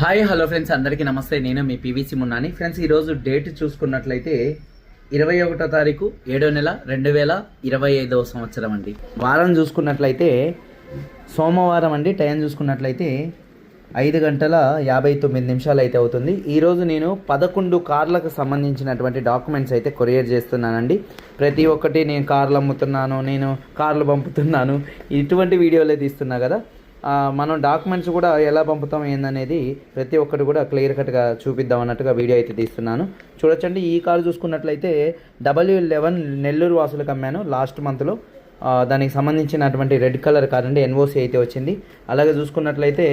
Hi hello friends అందరికీ నమస్తే. నేను మీ పీవీసీ మున్నాని ఫ్రెండ్స్ ఈరోజు డేట్ చూసుకున్నట్లయితే ఇరవై ఒకటో తారీఖు ఏడో నెల రెండు వేల ఇరవై ఐదవ సంవత్సరం అండి. వారం చూసుకున్నట్లయితే సోమవారం అండి టైం చూసుకున్నట్లయితే ఐదు గంటల యాభై తొమ్మిది నిమిషాలు అయితే అవుతుంది. ఈరోజు నేను పదకొండు కార్లకు సంబంధించినటువంటి డాక్యుమెంట్స్ అయితే కొరియర్ చేస్తున్నానండి. ప్రతి ఒక్కటి నేను కార్లు అమ్ముతున్నాను నేను కార్లు పంపుతున్నాను. ఇటువంటి వీడియోలే తీస్తున్నా కదా. మనం డాక్యుమెంట్స్ కూడా ఎలా పంపుతాం ఏందనేది ప్రతి ఒక్కటి కూడా క్లియర్ కట్గా చూపిద్దాం అన్నట్టుగా వీడియో అయితే తీస్తున్నాను. చూడొచ్చండి ఈ కారు చూసుకున్నట్లయితే డబ్ల్యూ లెవెన్ నెల్లూరు వాసులకు అమ్మాను లాస్ట్ మంత్లో దానికి సంబంధించినటువంటి రెడ్ కలర్ కార్ అండి ఎన్ఓసి అయితే వచ్చింది. అలాగే చూసుకున్నట్లయితే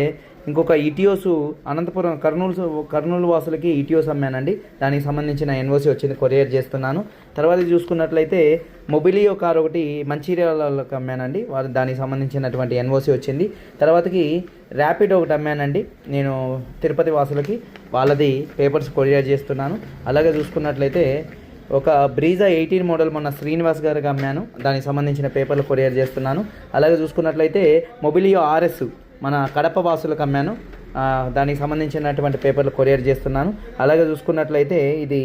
ఇంకొక ఇటియోస్ అనంతపురం కర్నూలు కర్నూలు వాసులకి ఇటియోస్ అమ్మానండి. దానికి సంబంధించిన ఎన్ఓసి వచ్చింది కొరియర్ చేస్తున్నాను. తర్వాత చూసుకున్నట్లయితే మొబిలియో కార్ ఒకటి మంచిర్యాలకు అమ్మానండి. వారు దానికి సంబంధించినటువంటి ఎన్ఓసి వచ్చింది. తర్వాతకి ర్యాపిడ్ ఒకటి అమ్మానండి. నేను తిరుపతి వాసులకి వాళ్ళది పేపర్స్ కొరియర్ చేస్తున్నాను. అలాగే చూసుకున్నట్లయితే ఒక బ్రీజా ఎయిటీన్ మోడల్ మొన్న శ్రీనివాస్ గారికి అమ్మాను దానికి సంబంధించిన పేపర్లు కొరియర్ చేస్తున్నాను. అలాగే చూసుకున్నట్లయితే మొబిలియో ఆర్ఎస్ మన కడప వాసులకు అమ్మాను దానికి సంబంధించినటువంటి పేపర్లు కొరియర్ చేస్తున్నాను. అలాగే చూసుకున్నట్లయితే ఇది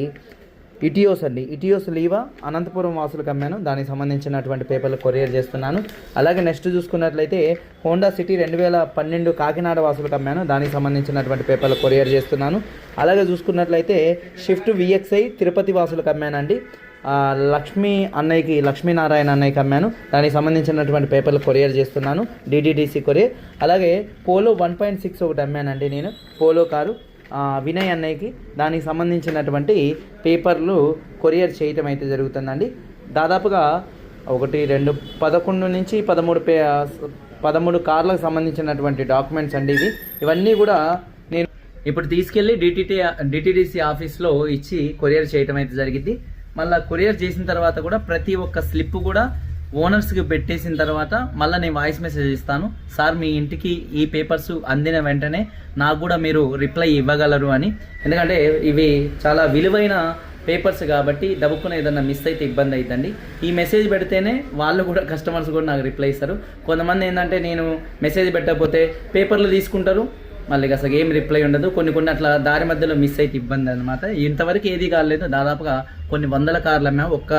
ఇటియోస్ అండి. ఇటియోస్ లీవా అనంతపురం వాసులకు అమ్మాను. దానికి సంబంధించినటువంటి పేపర్లు కొరియర్ చేస్తున్నాను. అలాగే నెక్స్ట్ చూసుకున్నట్లయితే హోండా సిటీ రెండు వేల పన్నెండు కాకినాడ వాసులకు అమ్మాను. దానికి సంబంధించినటువంటి పేపర్లు కొరియర్ చేస్తున్నాను. అలాగే చూసుకున్నట్లయితే షిఫ్ట్ విఎక్స్ఐ తిరుపతి వాసులకు అమ్మానండి. లక్ష్మీ అన్నయ్యకి లక్ష్మీనారాయణ అన్నయ్యకి అమ్మాను. దానికి సంబంధించినటువంటి పేపర్లు కొరియర్ చేస్తున్నాను. DDDC courier. అలాగే పోలో వన్ పాయింట్ సిక్స్ ఒకటి అమ్మానండి నేను. Polo car. వినయ్ అన్నయ్యకి దానికి సంబంధించినటువంటి పేపర్లు కొరియర్ చేయటం అయితే జరుగుతుందండి. దాదాపుగా ఒకటి రెండు పదకొండు నుంచి పదమూడు పే పదమూడు కార్లకు సంబంధించినటువంటి డాక్యుమెంట్స్ అండి ఇవి. ఇవన్నీ కూడా నేను ఇప్పుడు తీసుకెళ్ళి డిటిటి డిటిడిసి ఆఫీస్లో ఇచ్చి కొరియర్ చేయటం అయితే జరిగింది. మళ్ళీ కొరియర్ చేసిన తర్వాత కూడా ప్రతి ఒక్క స్లిప్ కూడా ఓనర్స్కి పెట్టేసిన తర్వాత మళ్ళీ నేను వాయిస్ మెసేజ్ ఇస్తాను. సార్ మీ ఇంటికి ఈ పేపర్స్ అందిన వెంటనే నాకు కూడా మీరు రిప్లై ఇవ్వగలరు అని. ఎందుకంటే ఇవి చాలా విలువైన పేపర్స్ కాబట్టి దబ్బుకున్న ఏదన్నా మిస్ అయితే ఇబ్బంది అవుతుంది ఈ మెసేజ్ పెడితేనే వాళ్ళు కూడా కస్టమర్స్ కూడా నాకు రిప్లై ఇస్తారు. కొంతమంది ఏంటంటే నేను మెసేజ్ పెట్టకపోతే పేపర్లు తీసుకుంటారు. మళ్ళీ అసలు ఏం రిప్లై ఉండదు. కొన్ని కొన్ని అట్లా దారి మధ్యలో మిస్ అయితే ఇబ్బంది అనమాట ఇంతవరకు ఏది కాలేదు. దాదాపుగా కొన్ని వందల కార్లు ఒక్క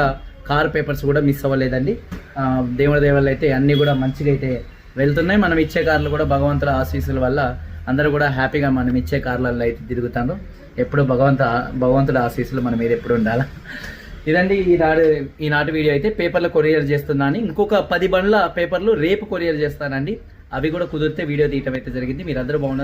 కార్ పేపర్స్ కూడా మిస్ అవ్వలేదండి. దేవుడు దేవుడి దేవాళ్ళు అయితే అన్నీ కూడా మంచిగా అయితే వెళ్తున్నాయి. మనం ఇచ్చే కార్లు కూడా భగవంతుల ఆశీస్సుల వల్ల అందరూ కూడా హ్యాపీగా మనం ఇచ్చే కార్లలో అయితే తిరుగుతాను. ఎప్పుడు భగవంత భగవంతుడి ఆశీస్సులు మన మీద ఎప్పుడు ఉండాలి. ఇదండి ఈనాడు ఈనాటి వీడియో అయితే పేపర్లు కొరియర్ చేస్తున్నాను ఇంకొక పది బండ్ల పేపర్లు రేపు కొరియర్ చేస్తానండి. అవి కూడా కుదిరితే వీడియో తీయటం అయితే జరిగింది. మీరు అందరూ బాగుండాలి.